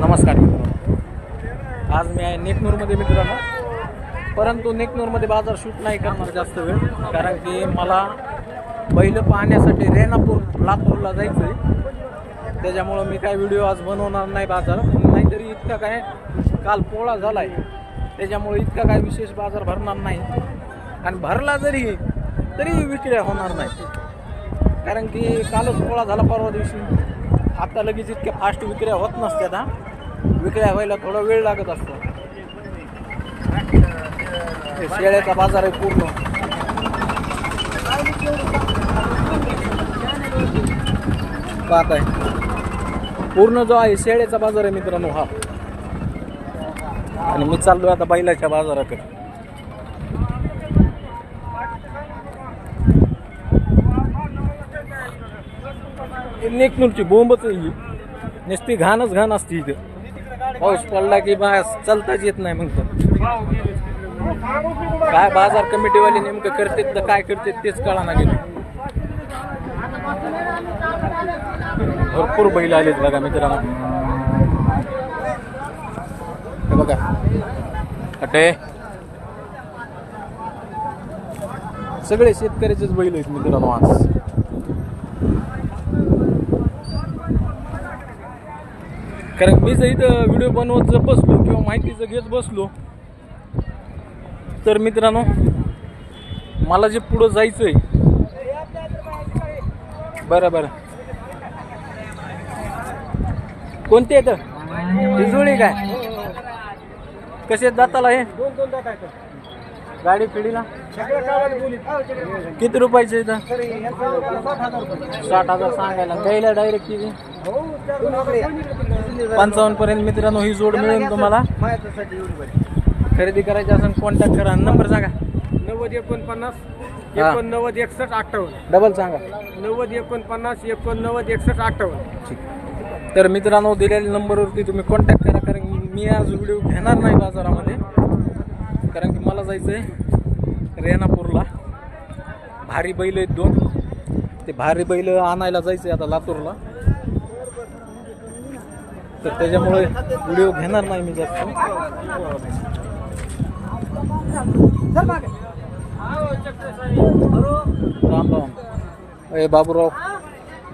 नमस्कार मित्रांनो. आज मी आहे नेकनूरमध्ये मित्रांनो. परंतु नेकनूरमध्ये बाजार शूट नाही करणार जास्त वेळ कारण की मला बैल पाहण्यासाठी रेणापूर लातूरला जायचं आहे त्याच्यामुळं मी काय व्हिडिओ आज बनवणार नाही बाजार. नाहीतरी इतका काय काल पोळा झाला आहे त्याच्यामुळे इतका काय विशेष बाजार भरणार नाही. आणि भरला जरी तरी विक्री होणार नाही. कारण की कालच पोळा झाला परवा दिवशी. आत्ता लगेच इतक्या फास्ट विक्र्या होत नसत्या ना विक्र्या व्हायला थोडा वेळ लागत असतो. शेळ्याचा बाजार आहे पूर्ण. पाहत आहे. पूर्ण जो आहे शेळ्याचा बाजार आहे मित्रांनो हा. आणि मी चाललो आता बैलाच्या बाजाराकडे. नेकनूरची बोंबच ही नुसती घाणच घाण असते इथे. पाऊस पडला की बा चालताच येत नाही मग काय बाजार कमिटीवाले नेमकं करतात तर काय करतात तेच कळा ना गेलं. भरपूर बैल आलेत बघा मित्रांनो. बघा. अटे. सगळे शेतकऱ्याचेच बैल आहेत मित्रांनो आज. कारण मी जर इथं व्हिडिओ बनवत जर बसलो किंवा माहिती जर घेत बसलो तर मित्रांनो मला जे पुढं जायचं आहे बरं बरं. कोणते येतं तिजुळी काय? कसे दाताला हे? गाडी पिढीला? किती रुपयाचे इथं? साठ हजार सांगायला. द्यायला डायरेक्ट किती? पंचावन्न पर्यंत मित्रांनो ही जोड मिळेल तुम्हाला. खरेदी करायची असेल कॉन्टॅक्ट करा. नंबर सांगा. नव्वद एकोणपन्नास. एकोणनव्वद एकसष्ट अठ्ठावन्न. डबल सांगा. नव्वद एकोणपन्नास एकोणनव्वद एकसष्ट अठ्ठावन्न. तर मित्रांनो दिलेल्या नंबरवरती तुम्ही कॉन्टॅक्ट करा कारण मी आज व्हिडिओ घेणार नाही बाजारामध्ये. कारण की मला जायचं आहे रेणापूरला. भारी बैल आहेत दोन. ते भारी बैल आणायला जायचं आहे आता लातूरला. तर त्याच्यामुळे व्हिडिओ घेणार नाही मी जास्त. राम राम. अरे बाबूराव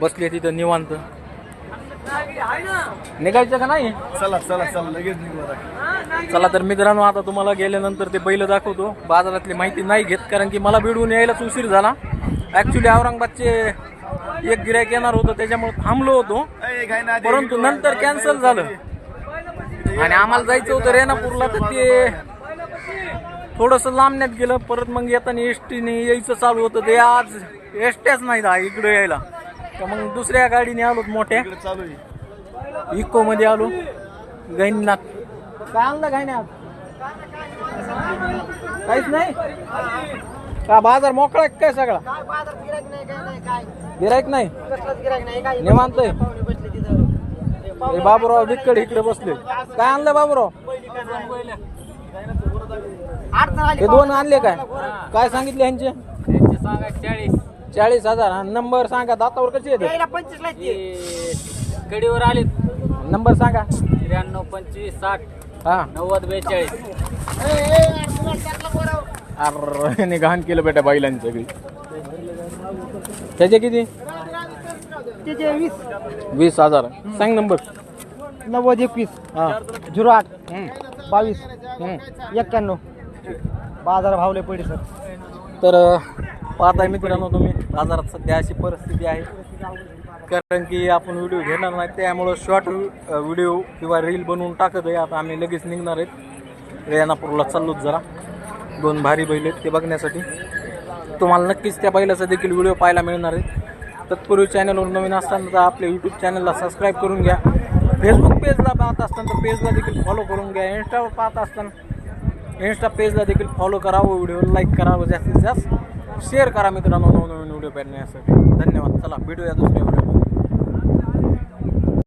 बसले तिथं निवांत. निघायचं का नाही? चला चला चला लगेच निघू चला तर मित्रांनो आता तुम्हाला गेल्यानंतर ते बैल दाखवतो. बाजारातली माहिती नाही घेत कारण की मला बिडून यायलाच उशीर झाला. ऍक्च्युली औरंगाबादचे एक गिरायक येणार होतं त्याच्यामुळे थांबलो होतो. परंतु नंतर कॅन्सल झालं. आणि आम्हाला जायचं होतं रेणापूरला तर ते थोडस लांबण्यात गेलं. परत मग येताना एस टीने यायचं चालू होतं. ते आज एसट्याच नाही दा इकडे यायला. तर मग दुसऱ्या गाडीने आलो मोठ्या. चालू आहे. इको मध्ये आलो. गैनीनाथ. काय आणलं गैनीनाथ काहीच नाही? का बाजार मोकळा आहे काय सगळा? गिरायक नाही निवांत आहे. हे बाबूराव बिक्कड इकडे बसले. काय आणलं बाबूराव? हे दोन आणले काय? काय सांगितले यांचे? चाळीस. चाळीस हजार. नंबर सांगा दातावर कसे येते कडीवर आले नंबर सांगा. त्र्याण्णव पंचवीस साठ. हा. नव्वद बेचाळीस. अरे घाण केलं बेटा बैलांनी सगळी त्याचे किती? वीस. वीस हजार. सांग नंबर. नव्वद एकवीस. हा. झिरो आठ. बावीस. हम्म. एक्क्याण्णव. बाजार भावले पडे सर. तर पाहताय मित्रांनो तुम्ही बाजारात सध्या अशी परिस्थिती आहे. कारण की आपण व्हिडिओ घेणार नाही त्यामुळं शॉर्ट व्हिडिओ किंवा रील बनवून टाकत आहे. आता आम्ही लगेच निघणार आहेत. रेणापूरला चाललोच जरा. दोन भारी बैल आहेत ते बघण्यासाठी. तुम्हाला नक्कीच त्या बैलाचा देखील व्हिडिओ पाहायला मिळणार आहे. तत्पूर्वी चॅनलवर नवीन असताना तर आपल्या यूट्यूब चॅनलला सबस्क्राईब करून घ्या. फेसबुक पेजला पाहत असताना तर पेजला देखील फॉलो करून घ्या. इंस्टावर पाहत असताना इंस्टा पेजला देखील फॉलो करावं. व्हिडिओ लाईक करावं. जास्तीत जास्त शेअर करा मित्रांनो. नवनवीन व्हिडिओ पाहण्यासाठी. धन्यवाद. चला भेटूया दुसऱ्या व्हिडिओ